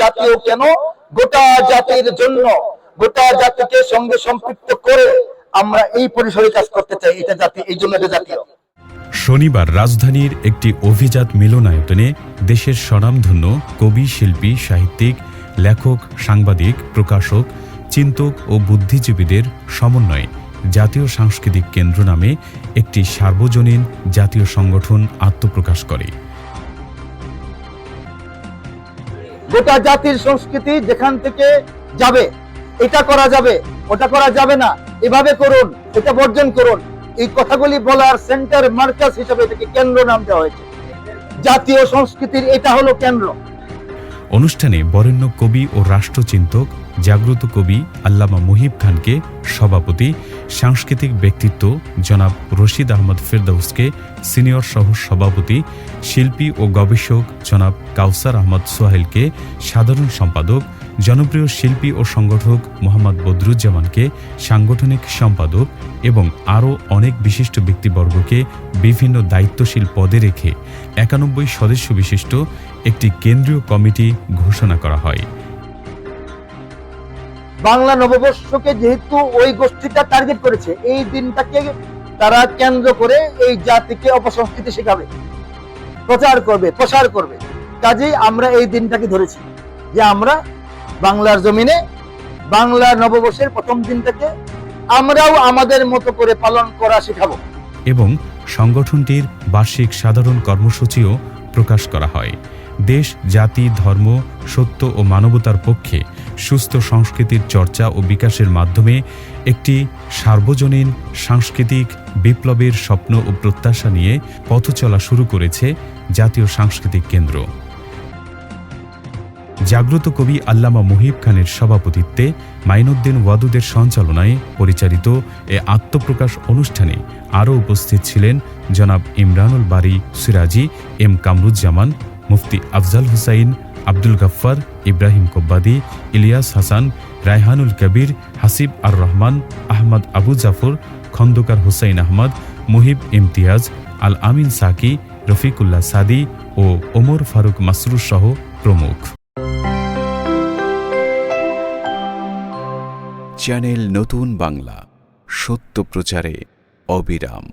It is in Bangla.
জাতীয় কেন? গোটা জাতির জন্য, গোটা জাতিকে সঙ্গে সম্পৃক্ত করে আমরা এই পরিসরে কাজ করতে চাই, এটা জাতি, এই জন্য এটা জাতীয়। শনিবার রাজধানীর একটি অভিজাত মিলনায়তনে দেশের স্বনামধন্য কবি, শিল্পী, সাহিত্যিক, লেখক, সাংবাদিক, প্রকাশক, চিন্তক ও বুদ্ধিজীবীদের সমন্বয়ে জাতীয় সাংস্কৃতিক কেন্দ্র নামে একটি সার্বজনীন জাতীয় সংগঠন আত্মপ্রকাশ করে। গোটা জাতির সংস্কৃতি যেখান থেকে যাবে, এটা করা যাবে, ওটা করা যাবে না, এভাবে করুন, এটা বর্জন করুন। এই কথাগুলি বলার সেন্টার মার্কাস হিসেবে এটাকে কেন্দ্র নাম দেওয়া হয়েছে। জাতীয় সংস্কৃতির এটা হলো কেন্দ্র। অনুষ্ঠানে বরেণ্য কবি ও রাষ্ট্রচিন্তক, জাগ্রত কবি আল্লামা মুহিব খানকে সভাপতি সাংস্কৃতিক ব্যক্তিত্ব জনাব রশিদ আহমদ ফেরদৌসকে সিনিয়র সহ সভাপতি, শিল্পী ও গবেষক জনাব কাউসার আহমদ সোহেলকে সাধারণ সম্পাদক, জনপ্রিয় শিল্পী ও সংগঠক মোহাম্মদ বদরুজ্জামানকে সাংগঠনিক সম্পাদক এবং আরও অনেক বিশিষ্ট ব্যক্তিবর্গকে বিভিন্ন দায়িত্বশীল পদে রেখে একানব্বই সদস্য বিশিষ্ট একটি কেন্দ্রীয় কমিটি ঘোষণা করা হয়। বাংলা নববর্ষকে যেহেতু ওই গোষ্ঠীটা টার্গেট করেছে, এই দিনটাকে তারা কেন্দ্র করে এই জাতিকে অপসংস্কৃতি শেখাবে, প্রচার করবে, প্রসার করবে। কাজেই আমরা এই দিনটাকে ধরেছি যে আমরা বাংলার জমিনে বাংলা নববর্ষের প্রথম দিনটাকে আমরাও আমাদের মতো করে পালন করা শেখাবো। এবং সংগঠনটির বার্ষিক সাধারণ কর্মসূচিও প্রকাশ করা হয়। দেশ, জাতি, ধর্ম, সত্য ও মানবতার পক্ষে সুস্থ সংস্কৃতির চর্চা ও বিকাশের মাধ্যমে একটি সার্বজনীন সাংস্কৃতিক বিপ্লবের স্বপ্ন ও প্রত্যাশা নিয়ে পথ চলা শুরু করেছে জাতীয় সাংস্কৃতিক কেন্দ্র। জাগ্রত কবি আল্লামা মুহিব খানের সভাপতিত্বে মাইনুদ্দিন ওয়াদুদের সঞ্চালনায় পরিচালিত এ আত্মপ্রকাশ অনুষ্ঠানে আরও উপস্থিত ছিলেন জনাব ইমরানুল বারি সিরাজি, এম কামরুজ্জামান, মুফতি আফজাল হুসাইন আব্দুল গাফফার, ইব্রাহিম কোব্বাদি, ইলিয়াস হাসান, রায়হানুল কবির, হাসিব আর রহমান আহমদ আবু জাফর, খন্দকার হুসাইন আহমদ, মুহিব ইমতিয়াজ আল আমিন সাকি, রফিকুল্লাহ সাদি ও ওমর ফারুক মাসরুর সহ প্রমুখ। চ্যানেল নতুন বাংলা, সত্য প্রচারে অবিরাম।